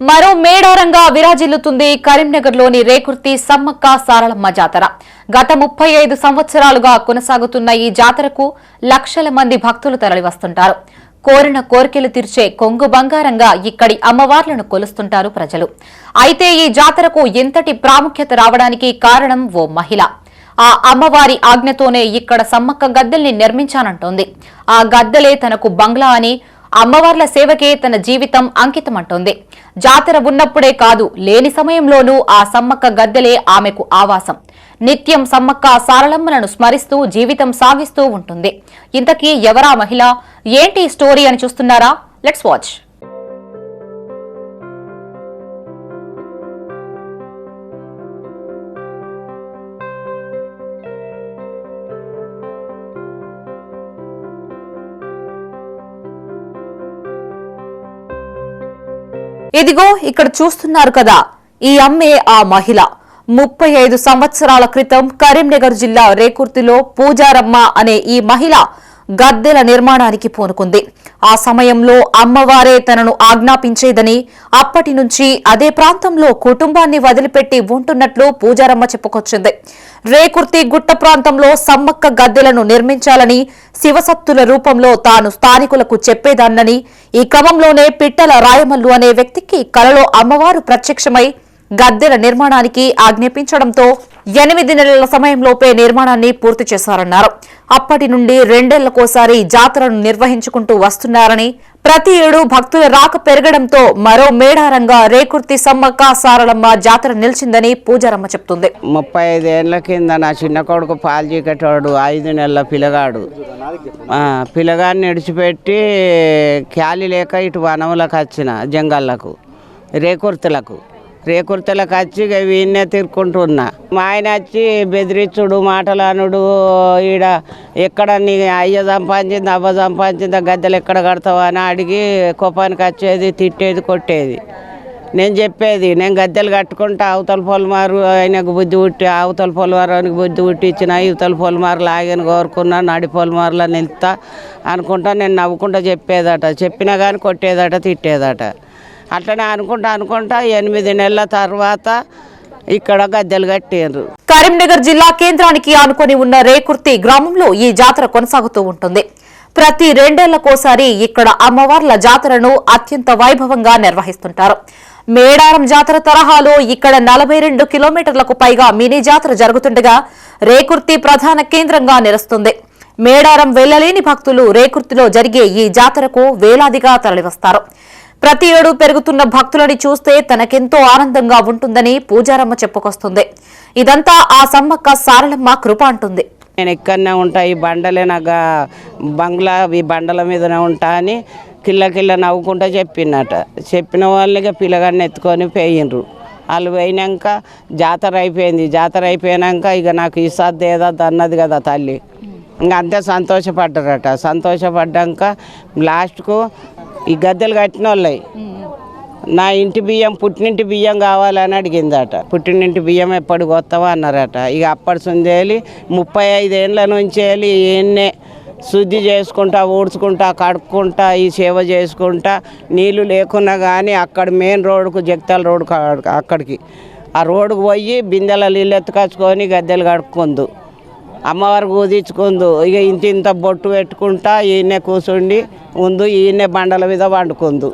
మరో మేడారంగా విరాజిల్లుతుంది కరీంనగర్లోని రేకుర్తి సమ్మక్క సారలమ్మ జాతర. గత ముప్పై ఐదు సంవత్సరాలుగా కొనసాగుతున్న ఈ జాతరకు లక్షల మంది భక్తులు తరలివస్తుంటారు. కోరిన కోరికలు తీర్చే కొంగు బంగారంగా ఇక్కడి అమ్మవార్లను కొలుస్తుంటారు ప్రజలు. అయితే ఈ జాతరకు ఎంతటి ప్రాముఖ్యత రావడానికి కారణం ఓ మహిళ. ఆ అమ్మవారి ఆజ్ఞతోనే ఇక్కడ సమ్మక్క గద్దెల్ని నిర్మించానంటోంది. ఆ గద్దెలే తనకు బంగ్లా అని అమ్మవార్ల సేవకే తన జీవితం అంకితమంటోంది. జాతర ఉన్నప్పుడే కాదు లేని సమయంలోనూ ఆ సమ్మక్క గద్దెలే ఆమెకు ఆవాసం. నిత్యం సమ్మక్క సారళమ్మలను స్మరిస్తూ జీవితం సాగిస్తూ ఉంటుంది. ఇంతకీ ఎవరా మహిళ? ఏంటి స్టోరీ అని చూస్తున్నారా? లెట్స్ వాచ్ ఇదిగో ఇక్కడ చూస్తున్నారు కదా ఈ అమ్మే ఆ మహిళ. ముప్పై ఐదు సంవత్సరాల క్రితం కరీంనగర్ జిల్లా రేకుర్తిలో పూజారమ్మ అనే ఈ మహిళ గద్దెల నిర్మాణానికి పూనుకుంది. ఆ సమయంలో అమ్మవారే తనను ఆజ్ఞాపించేదని అప్పటి నుంచి అదే ప్రాంతంలో కుటుంబాన్ని వదిలిపెట్టి ఉంటున్నట్లు పూజారమ్మ చెప్పుకొచ్చింది. రేకుర్తి గుట్ట ప్రాంతంలో సమ్మక్క గద్దెలను నిర్మించాలని శివసత్తుల రూపంలో తాను స్థానికులకు చెప్పేదాన్నని ఈ క్రమంలోనే పిట్టల రాయమల్లు అనే వ్యక్తికి కలలో అమ్మవారు ప్రత్యక్షమై గద్దెల నిర్మాణానికి ఆజ్ఞాపించడంతో ఎనిమిది నెలల సమయంలోపే నిర్మాణాన్ని పూర్తి చేశారన్నారు. అప్పటి నుండి రెండేళ్ళకోసారి జాతరను నిర్వహించుకుంటూ వస్తున్నారని ప్రతి ఏడు భక్తుల రాక పెరగడంతో మరో మేడారంగా రేకుర్తి సమ్మక్క సారలమ్మ జాతర నిలిచిందని పూజారమ్మ చెప్తుంది. ముప్పై ఐదేళ్ళ కింద నా చిన్న కొడుకు పాల్చీకటోడు ఐదు నెలల పిల్లగాడు ఆ, పిల్లగాడిని విడిచిపెట్టి క్యాలి లేక ఇటు వనములకు వచ్చిన జంగళ్ళకు రేకుర్తులకు. రేకుర్తులకు వచ్చి ఇక వీన్నే తిరుక్కుంటున్నా. మా ఆయన వచ్చి బెదిరించుడు మాటలానుడు ఈడ ఎక్కడ నీ అయ్య సంపాదించింది అవ్వ సంపాదించింది గద్దెలు ఎక్కడ కడతావా అని అడిగి కోపానికి వచ్చేది తిట్టేది కొట్టేది. నేను చెప్పేది నేను గద్దెలు కట్టుకుంటా అవతల పొలమారు ఆయనకు బుద్ధి పుట్టి అవతల పొలమారానికి బుద్ధి పుట్టి ఇచ్చిన ఇవతల పొలమారు లాగని కోరుకున్నా నడి పొలమారులో నిలుతా అనుకుంటా నేను నవ్వుకుంటా చెప్పేదట. చెప్పినా కానీ కొట్టేదట తిట్టేదట. అట్లనే అనుకుంటా అనుకుంటా ఎనిమిది నెలల తర్వాత ఇక్కడ గద్దెలు కట్టారు కరీంనగర్ జిల్లా కేంద్రానికి ఆనుకొని ఉన్న రేకుర్తి గ్రామంలో ఈ జాతర కొనసాగుతూ ఉంటుంది. ప్రతి రెండేళ్ళకోసారి ఇక్కడ అమ్మవార్ల జాతరను అత్యంత వైభవంగా నిర్వహిస్తుంటారు. మేడారం జాతర తరహాలో ఇక్కడ నలభై రెండు కిలోమీటర్లకు పైగా మినీ జాతర జరుగుతుండగా రేకుర్తి ప్రధాన కేంద్రంగా నిలుస్తుంది. మేడారం వెళ్ళలేని భక్తులు రేకుర్తిలో జరిగే ఈ జాతరకు వేలాదిగా తరలివస్తారు. ప్రతి ఏడు పెరుగుతున్న భక్తులని చూస్తే తనకెంతో ఆనందంగా ఉంటుందని పూజారమ్మ చెప్పుకొస్తుంది. ఇదంతా ఆ సమ్మక్క సారలమ్మ కృప అంటుంది. నేను ఎక్కడనే ఉంటా ఈ బండలే నాకు బంగ్లా ఈ బండల మీదనే ఉంటా అని కిల్ల కిల్ల నవ్వుకుంటా చెప్పినట. చెప్పిన వాళ్ళకి పిల్లగాడిని ఎత్తుకొని పోయిండ్రు. వాళ్ళు పోయినాక జాతర అయిపోయింది. జాతర అయిపోయాక ఇక నాకు ఈ సర్ది ఏదో అన్నది కదా తల్లి. ఇంకా అంతే సంతోషపడ్డారట. సంతోషపడ్డాక లాస్ట్కు ఈ గద్దెలు కట్టిన వాళ్ళవి నా ఇంటి బియ్యం పుట్టినింటి బియ్యం కావాలని అడిగిందట. పుట్టినింటి బియ్యం ఎప్పటికి కొత్తవా అన్నారట. ఇక అప్పటి సుందేలి ముప్పై ఐదేళ్ళ నుంచి వెళ్ళి ఈయన్నే శుద్ధి చేసుకుంటా ఊడ్చుకుంటా కడుక్కుంటా ఈ సేవ చేసుకుంటా నీళ్ళు లేకున్నా కానీ అక్కడ మెయిన్ రోడ్డుకు జగతాల రోడ్డు అక్కడికి ఆ రోడ్డుకు పోయి బిందెల నీళ్ళు ఎత్తుకొచ్చుకొని గద్దెలు కడుక్కుందు. అమ్మవారికి ఊదించుకుందు ఇక ఇంత ఇంత బొట్టు పెట్టుకుంటా ఈయనే కూర్చుండి ముందు ఈయనే బండల మీద వండుకుందు.